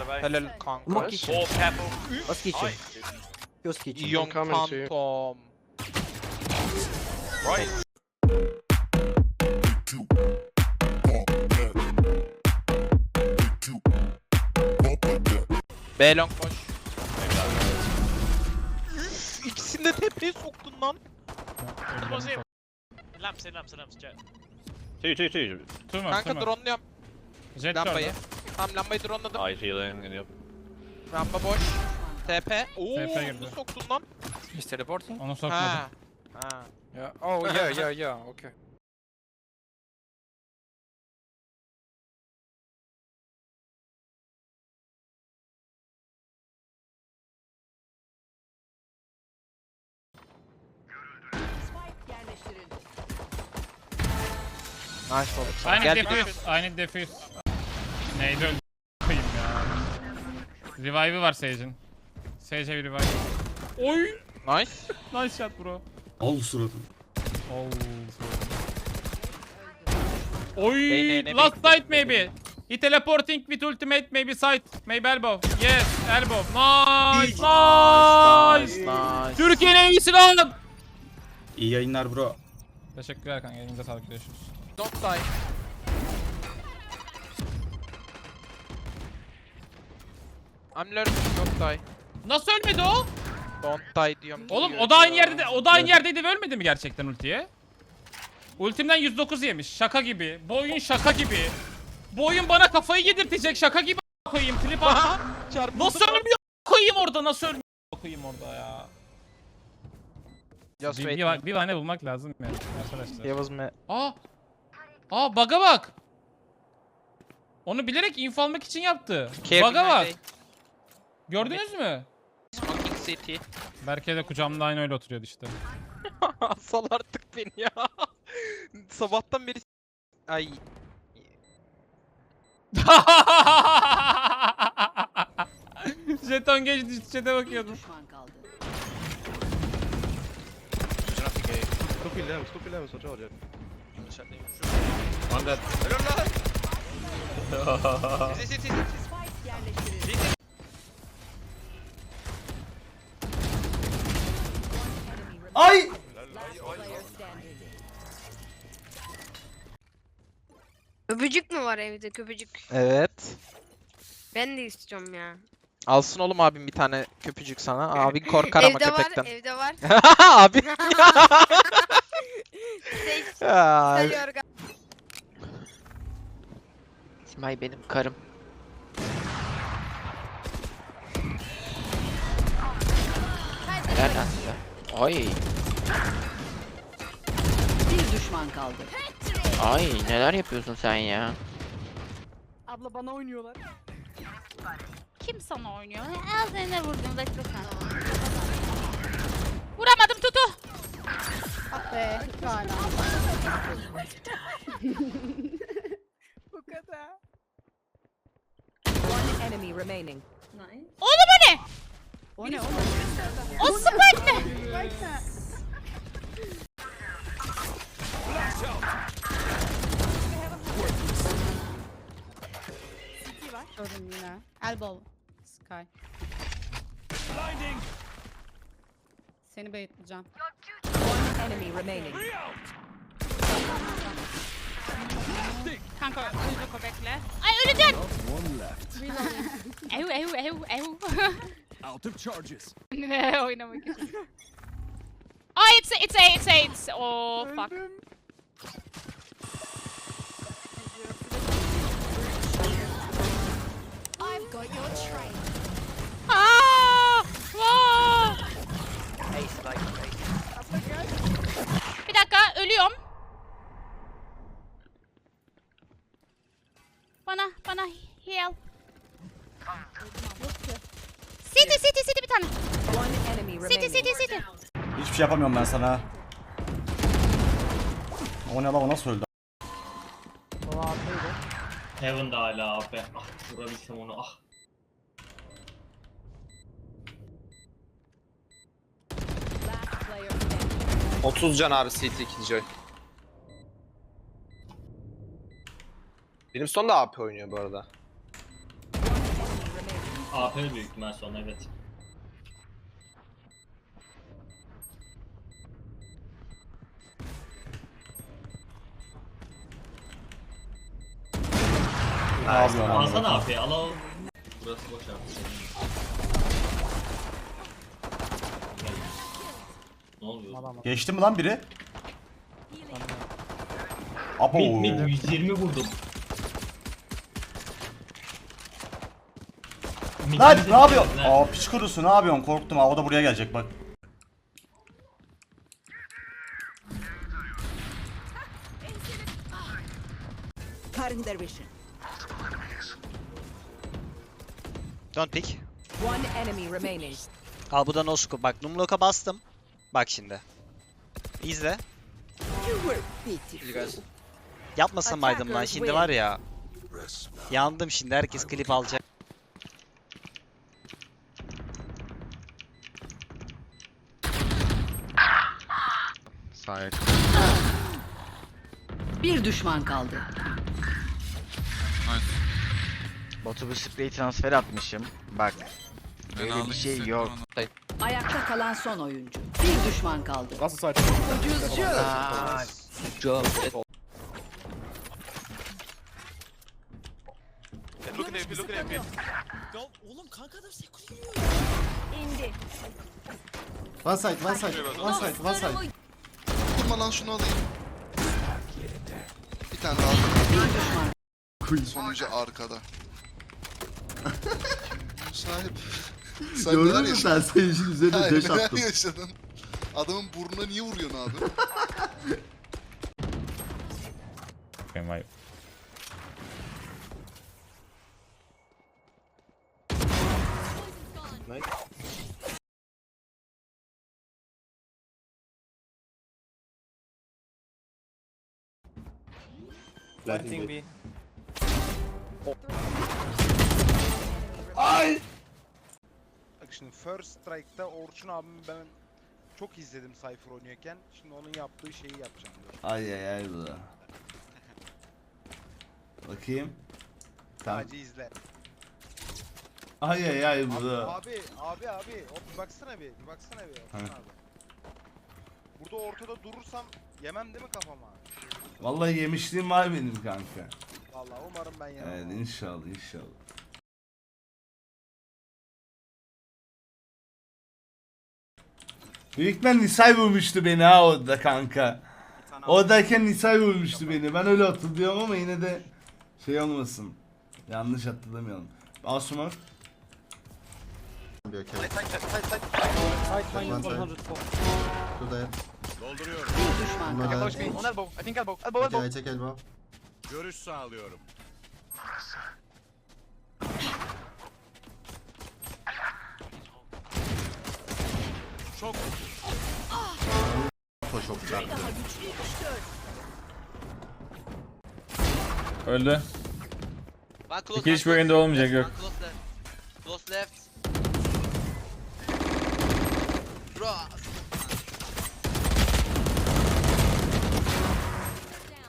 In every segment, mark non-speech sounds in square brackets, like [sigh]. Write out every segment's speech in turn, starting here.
of A. Helal kanka. Last kitchen. Nice. Ghost kitchen. Young coming to you. Phantom. Right. B long koş. Üf, İkisini de tepeye soktun lan. Lamps in, lamps in, lamps, jet. Two, two, two. Two two Kanka more. dronluyorum Jet lambayı. gördü. Tamam lambayı dronladım. Eye healing in the Lamba boş. TP. Oo, TP girdi. bunu soktun lan. He's teleporting. Onu sokmadım. Ha. Ha. Yeah. Oh yeah, yeah, yeah. Okay. Nice oğlum. sana. Aynı Gel. defuse, aynı defuse. Neydi öldü koyayım ya. Revive'ı var Sage'in. Sage'e bir revive. Oy! Nice. Nice shot bro. Al suratını. Oh. Oy! Beyne Last bekliyor. sight maybe. He teleporting with ultimate maybe side. Maybe elbow. Yes, elbow. Nice, nice. Nice. Türkiye'nin en iyisi lan. İyi yayınlar bro. Teşekkürler kanka. Elinize sağlık. Görüşürüz. Don't die. I'm learning don't die. Nasıl ölmedi o? Don't die diyorum. Oğlum o da aynı yerde de, o da aynı yerdeydi ve ölmedi mi gerçekten ultiye? Ultimden 109 yemiş. Şaka gibi. Bu oyun şaka gibi. Bu oyun bana kafayı yedirtecek şaka gibi koyayım klip [laughs] Nasıl ölmüyor koyayım orada nasıl ölmüyor koyayım orada ya. Just Bir, bir, va- bir tane bulmak lazım ya arkadaşlar. Was me. Aa. Aa baga bak. Onu bilerek info almak için yaptı. My bak. Gördünüz mü? Smoking city. Berke de kucağımda aynı öyle oturuyordu işte. [laughs] Sal artık beni ya. [laughs] Sabahtan beri Ay [laughs] Jeton geçti chat'e bakıyordum. Stop eleven, stop eleven, så drar det. One dead. Is this, is this, Ay! Köpücük mü var evde köpücük? Evet. Ben de istiyorum ya. Alsın oğlum abim bir tane köpücük sana. Abin korkar ama evde var, köpekten. evde var. [laughs] [laughs] Abi. Seç, İsmail benim karım. Helal lan size. Ay. Bir düşman kaldı. Ay neler yapıyorsun sen ya? Abla bana oynuyorlar. Kim sana oynuyor? Al seni vurdum bekle sen. Vuramadım tutu. Ah be. Hala. Bu kadar. One enemy remaining. Oğlum o ne? O ne o ne? O spike ne? Gördüm yine. Elbow. Sky. Seni baitleyeceğim. One enemy remaining. Kanka öldü o bekle. Ay öleceksin. Ehu ehu ehu ehu. Out of charges. ne oynamak için. Ay it's a, it's a, it's a, it's Oh fuck. Şey yapamıyorum ben sana. O ne lan o nasıl öldü? Heaven'da hala abi. Ah vurabilsem onu ah. Last player standing. 30 can abi CT ikinci oy. Benim son da AP oynuyor bu arada. Enemy remaining. AP büyük ihtimal sonra evet. Ne yapıyorsun abi? Alsana AP'yi al al. Burası boş. Ne oluyor? Geçti mi lan biri? Apo. Mid mid 120 vurdum. Mid- Lan mid- ne yapıyorsun? Ne? Aa piç kurusu ne yapıyorsun? Korktum ha o da buraya gelecek bak. Don't pick. One enemy remaining. Al bu da no scope. Bak Numlock'a bastım. Bak şimdi. İzle. You guys. Yapmasamaydım lan. Şimdi var ya. Yandım şimdi. Herkes klip alacak. Sahip. Bir düşman kaldı. Batu bir sprey transfer atmışım. Bak. Böyle bir şey yok. Ayakta kalan son oyuncu. Bir düşman kaldı. Aa, job. Look at AP, look at AP. One side, one side, one side, one side. Durma lan şunu alayım. Bir tane daha. Sonucu arkada. Sahip. Sen neler yaşadın? sen seyircinin üzerine Hayır, neler yaşadın? Adamın burnuna niye vuruyorsun abi? [laughs] Planting B. Bak şimdi First Strike'ta Orçun abimi ben çok izledim Cypher oynuyorken. Şimdi onun yaptığı şeyi yapacağım. Ay ay ay bu. Bakayım. Tamam. Sadece izle. Ay ay ay Abi, bu. abi, abi, abi. Hop bir baksana bir, bir baksana bir. Orçun abi. Burada ortada durursam yemem değil mi kafama? Vallahi yemişliğim var benim kanka. Vallahi umarım ben yemem. Evet abi. inşallah inşallah. Büyükmen Nisay vurmuştu beni ha orada kanka. Oradayken Nisay vurmuştu beni. Ben öyle hatırlıyorum ama yine de şey olmasın. Yanlış hatırlamayalım. Asuman. Elbow. Elbow. Elbow. Görüş sağlıyorum. Öldü. One close, İki hiçbir oyunda olmayacak yok. One close left. Close left. Bro.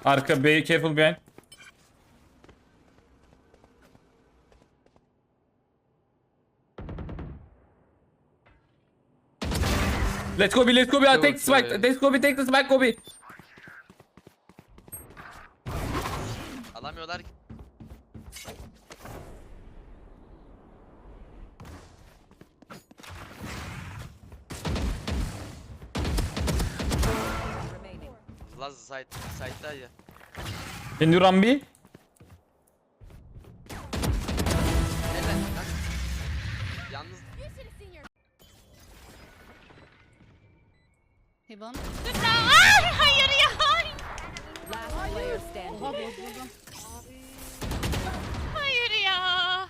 Arka B careful behind. Let's go B, let's go B. I'll take the spike. Let's go B, take the spike, go B. Alamıyorlar ki. Last side, side'da ya. Can you run B? Heaven. Hayır ya. Last player standing. Hayır ya.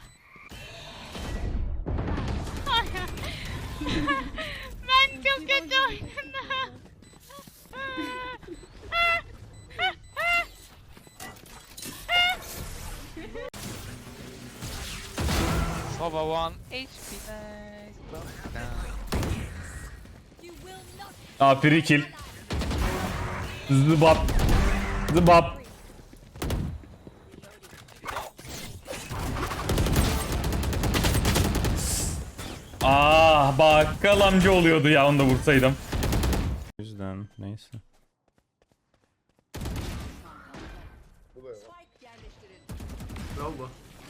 Hayır. ben çok kötü oynadım. Sova one. Aa free kill. Zıbap. Zıbap. Ah bakkal amca oluyordu ya onu da vursaydım. O yüzden neyse.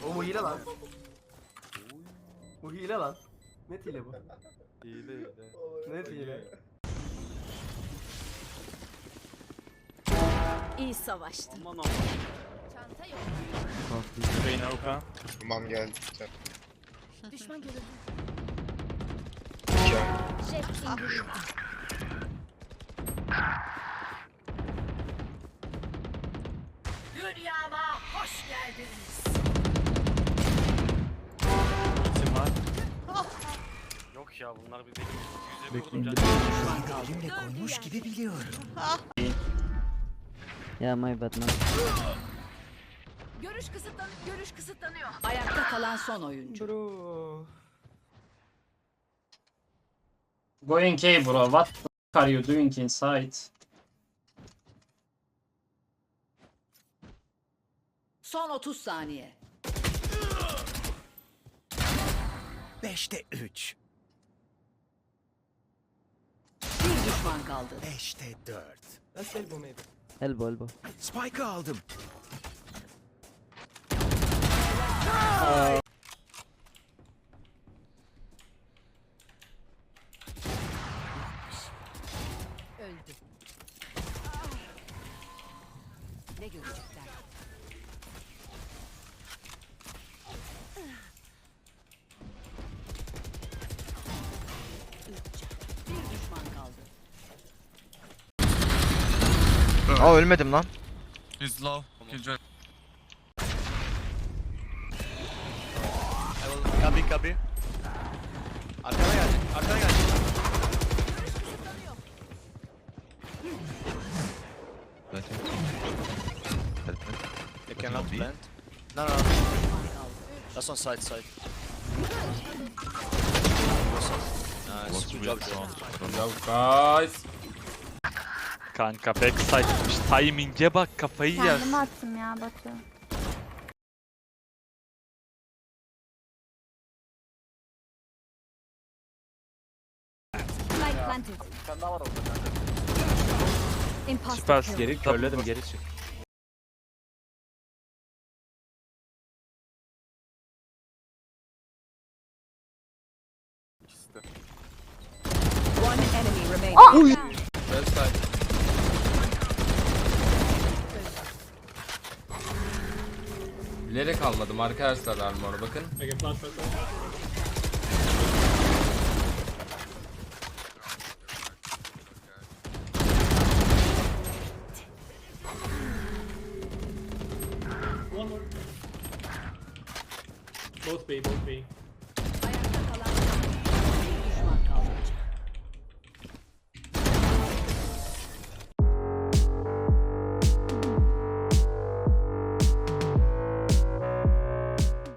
O bu hile lan. Bu hile lan. Net hile bu. Hile hile. Net hile. İyi savaştın. Çanta yok. Tamam geldi. Düşman görüldü. Dünyama hoş geldiniz. Yok ya bunlar bir Düşman kaldı. koymuş gibi biliyorum. [laughs] Ya my bad man. Görüş kısıtlanıyor. Görüş kısıtlanıyor. Ayakta kalan son oyuncu. Going A bro. What the fuck are you doing inside? Son 30 saniye. 5'te 3. Bir düşman kaldı. 5'te 4. Nasıl elbow maybe? Elbow elbow. Spike'ı aldım. Öldü. Aa ölmedim lan. He's low. Killjoy. Kabi kabi. Arkana gelecek. Arkana gelecek. They cannot plant. No, no, no. That's on side, side. Nice. Good job, John. Guys. Kanka backside'mış. Timing'e bak kafayı yer. attım ya. Spike planted. Imposter Süpersin. kill. Geri körledim geri çık. One enemy remaining. Bilerek almadım arkadaşlar armor bakın. Both B, both B.